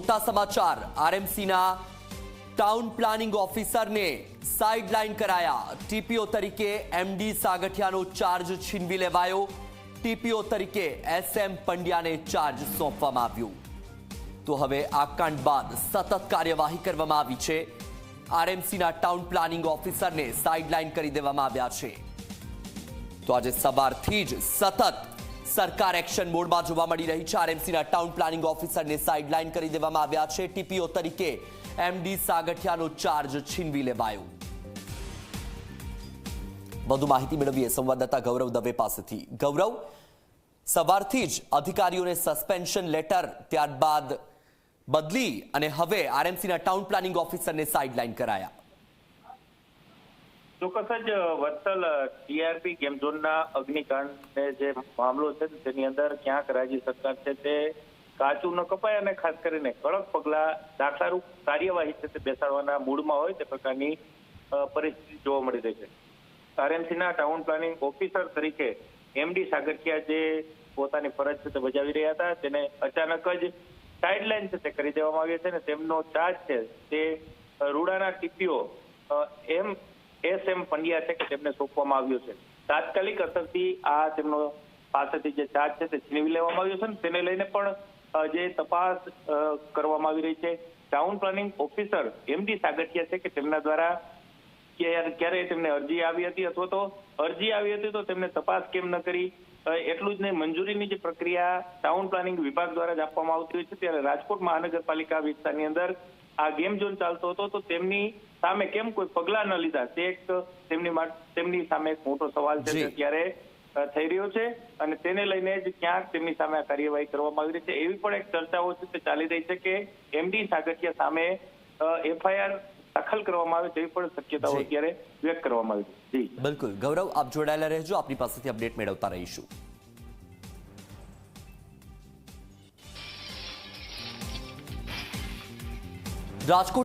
મોટા સમાચાર. આરએમસીના ટાઉન પ્લાનિંગ ઓફિસરને સાઇડલાઇન કરાયા. ટીપીઓ તરીકે એમડી સાગઠિયાનો ચાર્જ છીનવી લેવાયો. ટીપીઓ તરીકે એસએમ પંડ્યાને ચાર્જ સોંપવામાં આવ્યો. તો હવે આ કાંડ બાદ સતત કાર્યવાહી કરવામાં આવી છે. આરએમસીના ટાઉન પ્લાનિંગ ઓફિસરને સાઇડલાઇન કરી દેવામાં આવ્યા છે. તો આજે સવારથી જ સતત સરકાર એક્શન મોડમાં જોવા મળી રહી છે. આરએમસીના ટાઉન પ્લાનિંગ ઓફિસરને સાઇડલાઇન કરી દેવામાં આવ્યા છે. ટીપીઓ તરીકે એમડી સાગઠિયાનો ચાર્જ છીનવી લેવાયો. વધુ માહિતી મેળવીએ સંવાદદાતા ગૌરવ દવે પાસેથી. ગૌરવ, સવારથી જ અધિકારીઓને સસ્પેન્શન લેટર ત્યારબાદ બદલી અને હવે આરએમસીના ટાઉન પ્લાનિંગ ઓફિસરને સાઇડલાઇન કરાયા. ચોક્કસ જ, વત્સલ, ટીઆરપી ગેમ ઝોનના અગ્નિકાંડને જે મામલો છે તેની અંદર ક્યાંક રાજ્ય સરકાર છે તે કાચું ન કપાય અને ખાસ કરીને કડક પગલા દાખલારૂપ કાર્યવાહી છે તે બેસાડવાના મૂડમાં હોય તે પ્રકારની પરિસ્થિતિ જોવા મળી રહી છે. આરએમસીના ટાઉન પ્લાનિંગ ઓફિસર તરીકે એમડી સાગરકિયા જે પોતાની ફરજ છે તે બજાવી રહ્યા હતા, તેને અચાનક જ સાઇડલાઇન છે તે કરી દેવામાં આવી છે અને તેમનો ચાર્જ છે તે રૂડાના TPO M S M Pandya છે કે તેમને સોંપવામાં આવ્યો છે. તાત્કાલિક અસરથી આ તેમનો પાસેથી જે ચાર્જ છે તે છીનવી લેવામાં આવ્યો છે તેને લઈને પણ જે તપાસ કરવામાં આવી રહી છે. Town planning officer MD Sagathiya છે કે તેમના દ્વારા ક્યારે તેમને અરજી આવી હતી અથવા તો અરજી આવી હતી તો તેમને તપાસ કેમ ન કરી? એટલું જ નહીં, મંજૂરીની જે પ્રક્રિયા ટાઉન પ્લાનિંગ વિભાગ દ્વારા જ આપવામાં આવતી હોય છે. ત્યારે રાજકોટ મહાનગરપાલિકા વિસ્તારની અંદર આ ગેમ ઝોન ચાલતો હતો તો તેમની સામે કેમ કોઈ પગલા ન લીધા? તે એક તેમની તેમની સામે એક મોટો સવાલ છે અત્યારે થઈ રહ્યો છે અને તેને લઈને જ ક્યાંક તેમની સામે આ કાર્યવાહી કરવામાં આવી રહી છે. એવી પણ એક ચર્ચાઓ છે તે ચાલી રહી છે કે એમડી સાગઠિયા સામે એફઆઈઆર દાખલ કરવામાં આવે તેવી પણ શક્યતાઓ અત્યારે વ્યક્ત કરવામાં આવી છે. જી. બિલકુલ. ગૌરવ આપ જોડાયેલા રહેજો. આપની પાસેથી અપડેટ મેળવતા રહીશું. રાજકોટ